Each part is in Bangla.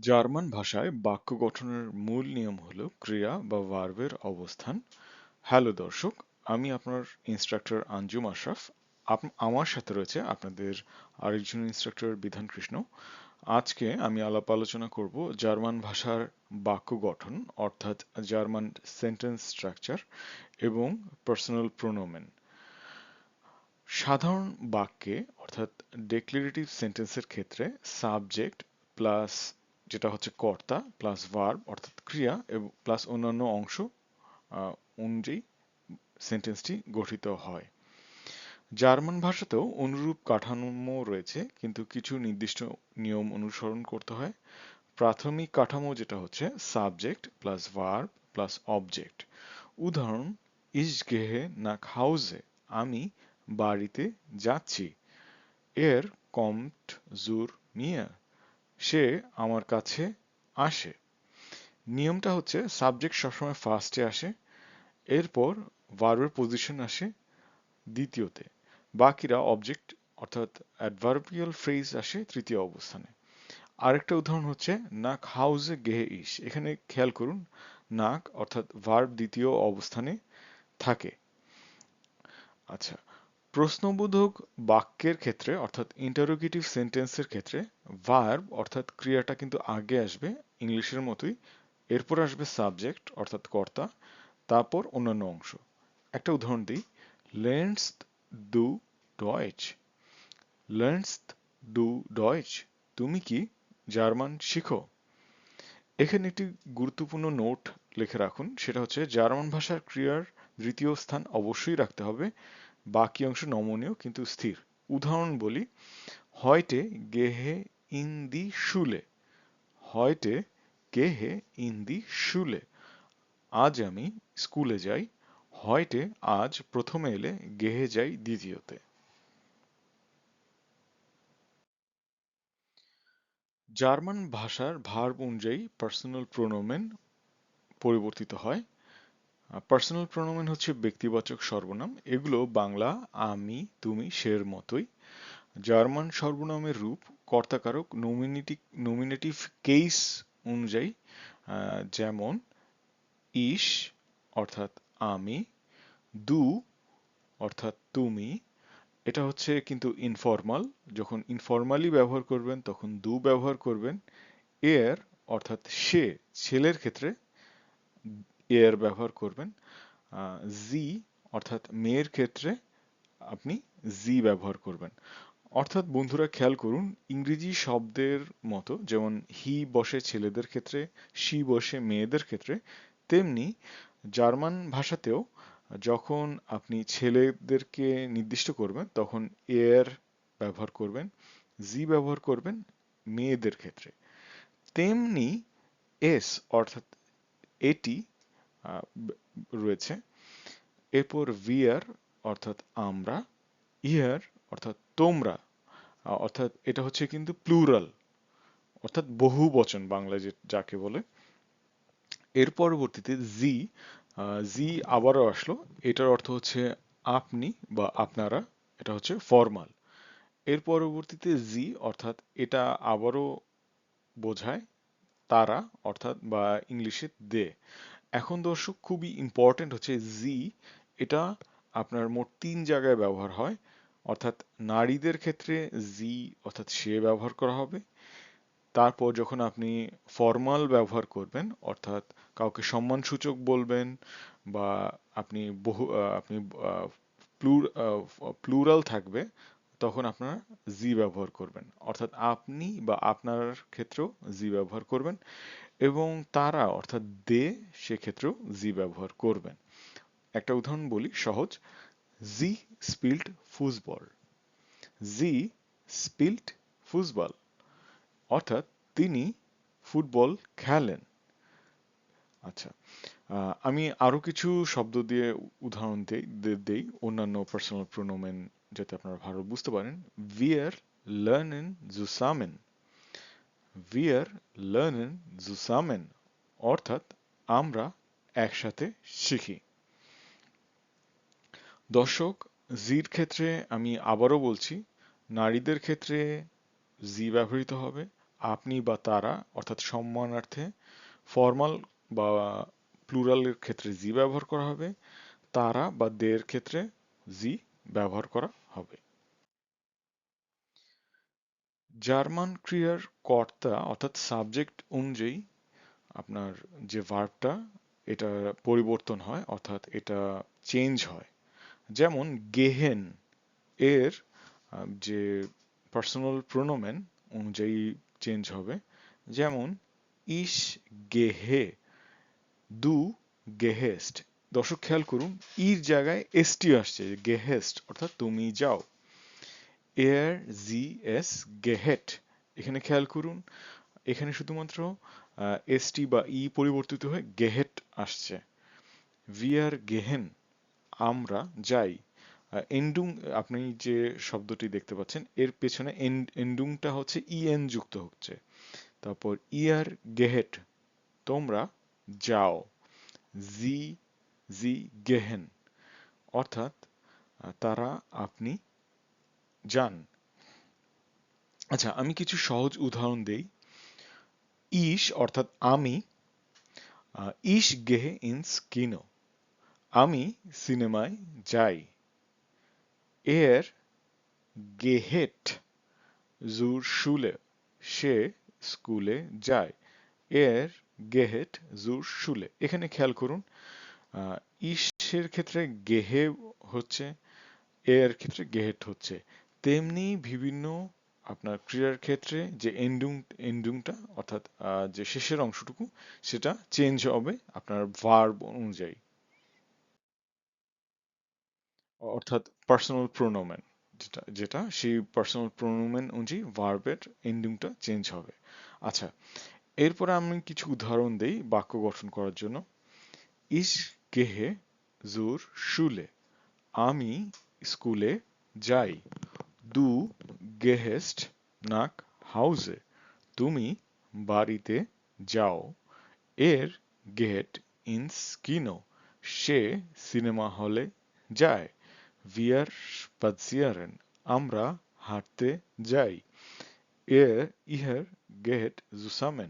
জার্মান ভাষায় বাক্য গঠনের মূল নিয়ম হলো ক্রিয়া বা ভার্বের অবস্থান। হ্যালো দর্শক, আমি আপনার ইনস্ট্রাক্টর আঞ্জুম আশরাফ। আমার সাথে রয়েছে আপনাদের আরেকজন ইনস্ট্রাক্টর বিধান কৃষ্ণ। আজকে আমি আলাপ আলোচনা করব জার্মান ভাষার বাক্য গঠন, অর্থাৎ জার্মান সেন্টেন্স স্ট্রাকচার এবং পার্সোনাল প্রোনোমেন সাধারণ বাক্যে, অর্থাৎ ডেক্লারেটিভ সেন্টেন্সের ক্ষেত্রে সাবজেক্ট প্লাস যেটা হচ্ছে কর্তা প্লাস ভার্ব অর্থাৎ ক্রিয়া এবং প্লাস অন্যান্য অংশ অনুযায়ী সেন্টেন্সটি গঠিত হয়। জার্মান ভাষাতেও অনুরূপ কাঠামো রয়েছে, কিন্তু কিছু নির্দিষ্ট নিয়ম অনুসরণ করতে হয়। প্রাথমিক কাঠামো যেটা হচ্ছে subject plus verb plus object উদাহরণ, ইস গেহে না হাউজে আমি বাড়িতে যাচ্ছি। এর কমট, জুর, মিয়া সে আমার কাছে আসে। নিয়মটা হচ্ছে সাবজেক্ট সবসময় ফার্স্টে আসে, এরপর ভার্বের পজিশন আসে দ্বিতীয়তে। বাকিরা অবজেক্ট অর্থাৎ অ্যাডভার্বিয়াল ফ্রেজ আসে তৃতীয় অবস্থানে। আরেকটা উদাহরণ হচ্ছে, নাক হাউজে গেহে ইস। এখানে খেয়াল করুন, নাক অর্থাৎ ভার্ব দ্বিতীয় অবস্থানে থাকে। আচ্ছা প্রশ্নবোধক বাক্যের ক্ষেত্রে, অর্থাৎ ইন্টারোগেটিভ সেন্টেন্সের ক্ষেত্রে ভার্ব অর্থাৎ ক্রিয়াটা কিন্তু আগে আসবে, ইংলিশের মতোই, এরপর আসবে সাবজেক্ট অর্থাৎ কর্তা, তারপর অন্যান্য অংশ। একটা উদাহরণ দিই লেন্স ডু ডয়েচ লেন্স ডু ডয়েচ তুমি কি জার্মান শিখো? এখানে একটি গুরুত্বপূর্ণ নোট লিখে রাখুন, সেটা হচ্ছে, জার্মান ভাষার ক্রিয়ার দ্বিতীয় স্থান অবশ্যই রাখতে হবে বাকি অংশ নমনীয়, কিন্তু স্থির। উদাহরণ বলি, হয়টে গেহে ইন দি শুলে, হয়টে গেহে ইন দি শুলে, আজ আমি স্কুলে যাই, হয়টে আজ প্রথমে এলে গেহে যাই দ্বিতীয়তে। জার্মান ভাষার ভার্ব অনুযায়ী পার্সোনাল প্রোনোমেন পরিবর্তিত হয়। পার্সোনাল প্রোনোমেন হচ্ছে ব্যক্তিবাচক সর্বনাম। এগুলো বাংলা, আমি, তুমি, সের মতোই। জার্মান সর্বনামের রূপ, কর্তাকারক নমিনেটিভ নমিনেটিভ কেস অনুযায়ী যেমন ইস অর্থাৎ আমি, দু, অর্থাৎ তুমি। এটা হচ্ছে কিন্তু ইনফর্মাল যখন ইনফর্মালি ব্যবহার করবেন, তখন দু ব্যবহার করবেন। এর, অর্থাৎ সে, ছেলের ক্ষেত্রে এর ব্যবহার করবেন। জি অর্থাৎ মেয়ের ক্ষেত্রে আপনি জি ব্যবহার করবেন। অর্থাৎ বন্ধুরা খেয়াল করুন, ইংরেজি শব্দের মতো যেমন হি বসে ছেলেদের ক্ষেত্রে শি বসে মেয়েদের ক্ষেত্রে, তেমনি জার্মান ভাষাতেও যখন আপনি ছেলেদেরকে নির্দিষ্ট করবেন, তখন এর ব্যবহার করবেন জি ব্যবহার করবেন মেয়েদের ক্ষেত্রে। তেমনি এস অর্থাৎ এটি রয়েছে। এরপর ভিয়ার অর্থাৎ আমরা ইয়ার অর্থাৎ তোমরা অর্থাৎ এটা হচ্ছে কিন্তু প্লুরাল অর্থাৎ বহু বচন বাংলায় যে, যাকে বলে। এর পরবর্তীতে জি জি আবারও আসলো। এটার অর্থ হচ্ছে আপনি বা আপনারা, এটা হচ্ছে ফর্মাল এর পরবর্তীতে জি অর্থাৎ এটা আবারও বোঝায় তারা, অর্থাৎ বা ইংলিশে দে এখন দর্শক, খুবই ইম্পর্টেন্ট হচ্ছে জি এটা আপনার মোট তিন জায়গায় ব্যবহার হয়। অর্থাৎ নারীদের ক্ষেত্রে জি অর্থাৎ সে ব্যবহার করা হবে। তারপর যখন আপনি ফর্মাল ব্যবহার করবেন, অর্থাৎ কাউকে সম্মানসূচক বলবেন বা আপনি বহু আপনি প্লুরাল থাকবে তখন আপনারা জি ব্যবহার করবেন। অর্থাৎ আপনি বা আপনার ক্ষেত্রেও জি ব্যবহার করবেন এবং তারা, অর্থাৎ দে, সেক্ষেত্রেও জি ব্যবহার করবেন। একটা উদাহরণ বলি সহজ। জি স্পিল্ড ফুসবল জি স্পিল্ড ফুসবল অর্থাৎ তিনি ফুটবল খেলেন। আচ্ছা আমি আরও কিছু শব্দ দিয়ে উদাহরণ দেই দেই অন্যান্য পার্সোনাল প্রোনোমেন যাতে আপনারা ভালো বুঝতে পারেন wir lernen zusammen wir lernen zusammen অর্থাৎ আমরা একসাথে শিখি। দর্শক জির ক্ষেত্রে আমি আবারও বলছি, নারীদের ক্ষেত্রে জি ব্যবহৃত হবে। আপনি বা তারা, অর্থাৎ সম্মানার্থে ফর্মাল বা প্লুরালের ক্ষেত্রে জি ব্যবহার করা হবে। তারা বা দের ক্ষেত্রে জি ব্যবহার করা হবে। জার্মান ক্রিয়ার কর্তা অর্থাৎ সাবজেক্ট অনুযায়ী আপনার যে ভার্বটা, এটা পরিবর্তন হয়, অর্থাৎ এটা চেঞ্জ হয়। যেমন গেহেন এর যে পার্সোনাল প্রোনোমেন অনুযায়ী চেঞ্জ হবে। যেমন ইস গেহে, দু গেহেস্ট দর্শক খেয়াল করুন ইর জায়গায় এসটি আসছে গেহেস্ট অর্থাৎ তুমি যাও। এয়ার জি এস গেহেট এখানে খেয়াল করুন, এখানে শুধুমাত্র এসটি বা ই পরিবর্তিত হয়ে গেহেট আসছে। ভিয়ার গেহেন আমরা যাই। এন্ডুং আপনি যে শব্দটি দেখতে পাচ্ছেন, এর পেছনে এন্ডুংটা হচ্ছে ইএন যুক্ত হচ্ছে। তারপর ইয়ার গেহেট তোমরা যাও। জি জি গেহেন অর্থাৎ তারা আপনি যান। আচ্ছা আমি কিছু সহজ উদাহরণ দেই। ইশ, অর্থাৎ আমি ইশ গেহে ইনস কিনো আমি সিনেমায় যাই। এর গেহেট, জুর শুলে, সে স্কুলে যায়। এর গেহেট, জুর শুলে। এখানে খেয়াল করুন ইশের ক্ষেত্রে গেহে হচ্ছে, এর ক্ষেত্রে গেহেট হচ্ছে। তেমনি বিভিন্ন আপনার ক্রিয়ার ক্ষেত্রে যে এন্ডুং এন্ডুংটা অর্থাৎ যে শেষের অংশটুকু, সেটা চেঞ্জ হবে আপনার ভার্ব অনুযায়ী। অর্থাৎ পার্সোনাল প্রোনোমেন যেটা যেটা সেই পার্সোনাল প্রোনোমেন অনুযায়ী ভার্বের এন্ডিংটা চেঞ্জ হবে। আচ্ছা এরপরে আমি কিছু উদাহরণ দেই বাক্য গঠন করার জন্য। ইস গেহে, জুর, শুলে। আমি স্কুলে যাই। দু, গেহেস্ট, নাক, হাউজে। তুমি বাড়িতে যাও। এর গেট ইনস কিনো সে সিনেমা হলে যায়। Wir spazieren আমরা হাঁটতে যাই। এর, ইহের গেট zusammen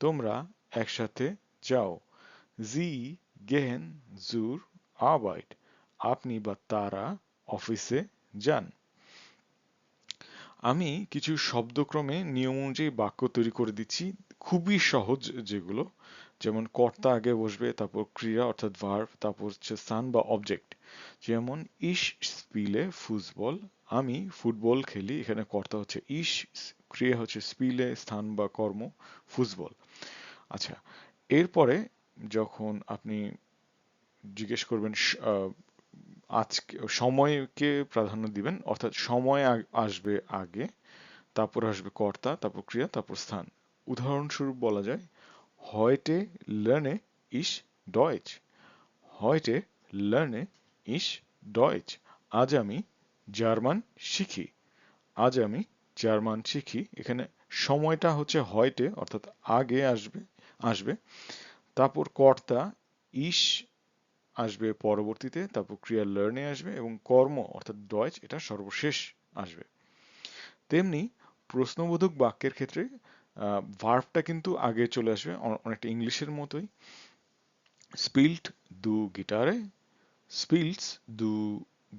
তোমরা একসাথে যাও। Sie gehen zur Arbeit আপনি বা তারা অফিসে যান। আমি কিছু শব্দক্রমে নিয়ম অনুযায়ী বাক্য তৈরি করে দিচ্ছি। খুবই সহজ যেগুলো, যেমন কর্তা আগে বসবে, তারপর ক্রিয়া অর্থাৎ ভার্ব তারপর হচ্ছে স্থান বা অবজেক্ট যেমন ইস স্পিলে ফুটবল। আমি ফুটবল খেলি, এখানে কর্তা হচ্ছে ইস ক্রিয়া হচ্ছে স্পিলে, স্থান বা কর্ম, ফুটবল। আচ্ছা এরপরে যখন আপনি জিজ্ঞেস করবেন আজকে, সময়কে প্রাধান্য দিবেন, অর্থাৎ সময় আসবে আগে, তারপর আসবে কর্তা, তারপর ক্রিয়া, তারপর স্থান। উদাহরণস্বরূপ বলা যায় heute lerne ich Deutsch heute lerne ich Deutsch আজ আমি জার্মান শিখি। আজ আমি জার্মান শিখি। এখানে সময়টা হচ্ছে হয়টে, অর্থাৎ আগে আসবে আসবে। তারপর কর্তা ইস আসবে পরবর্তীতে, তারপর ক্রিয়া লার্নে আসবে এবং কর্ম অর্থাৎ ডয়েচ এটা সর্বশেষ আসবে। তেমনি প্রশ্নবোধক বাক্যের ক্ষেত্রে ভার্বটা কিন্তু আগে চলে আসবে অনেকটা ইংলিশের মতোই। স্পিল্ট দু গিটারে স্পিলস দু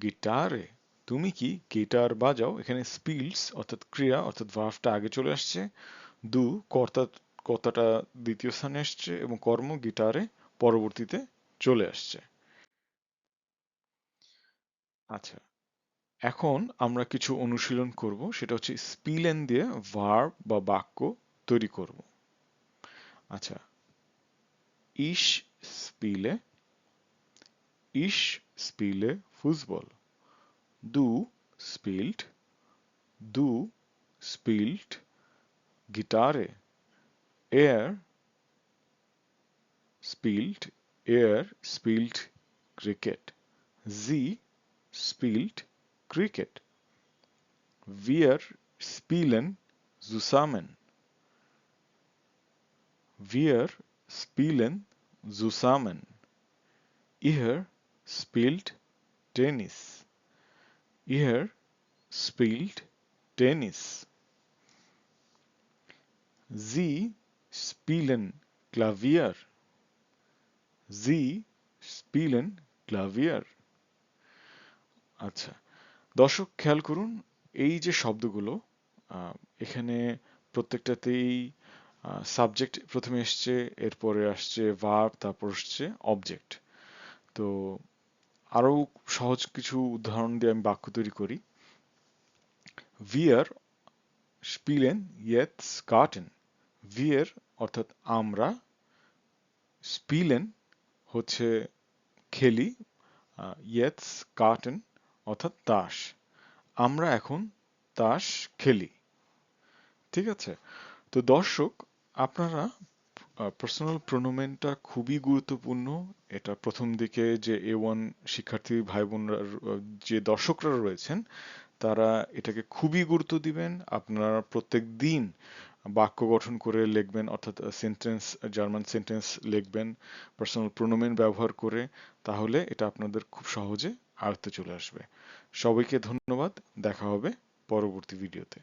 গিটারে। তুমি কি গিটার বাজাও? এখানে স্পিলস অর্থাৎ ক্রিয়া অর্থাৎ ভার্বটা আগে চলে আসছে। দু, কর্তা কর্তাটা দ্বিতীয় স্থানে আসছে এবং কর্ম গিটারে পরবর্তীতে চলে আসছে। আচ্ছা এখন আমরা কিছু অনুশীলন করব, সেটা হচ্ছে স্পিলেন দিয়ে ভার্ব বা বাক্য তৈরি করব। আচ্ছা ইশ স্পিলে ইশ স্পিলে ফুটবল, দু স্পিল্ট দু স্পিল্ট গিটারে। এর spielt air spielt er Cricket. Sie spielt Cricket. Wir spielen zusammen. Wir spielen zusammen. Ihr spielt Tennis. Ihr spielt Tennis. Sie spielen Klavier. Sie spielen Klavier. আচ্ছা দর্শক, খেয়াল করুন, এই যে শব্দগুলো এখানে প্রত্যেকটাতেই সাবজেক্ট প্রথমে এসছে, এরপরে আসছে ভার্ব তারপর আসছে অবজেক্ট তো আরও সহজ কিছু উদাহরণ দিয়ে আমি বাক্য তৈরি করি Wir spielen jetzt Garten. Wir অর্থাৎ আমরা spielen হচ্ছে খেলি jetzt Garten অর্থাৎ তাস। আমরা এখন তাস খেলি। ঠিক আছে? তো দর্শক, আপনারা পার্সোনাল প্রোনোমেনটা খুবই গুরুত্বপূর্ণ। এটা প্রথম দিকে যে এ ওয়ান শিক্ষার্থী ভাই বোনরা যে দর্শকরা রয়েছেন, তারা এটাকে খুবই গুরুত্ব দিবেন। আপনারা প্রত্যেক দিন বাক্য গঠন করে লিখবেন, অর্থাৎ সেন্টেন্স জার্মান সেন্টেন্স লিখবেন পার্সোনাল প্রোনোমেন ব্যবহার করে, তাহলে এটা আপনাদের খুব সহজে আয়ত্তে চলে আসবে। সবাইকে ধন্যবাদ, দেখা হবে পরবর্তী ভিডিওতে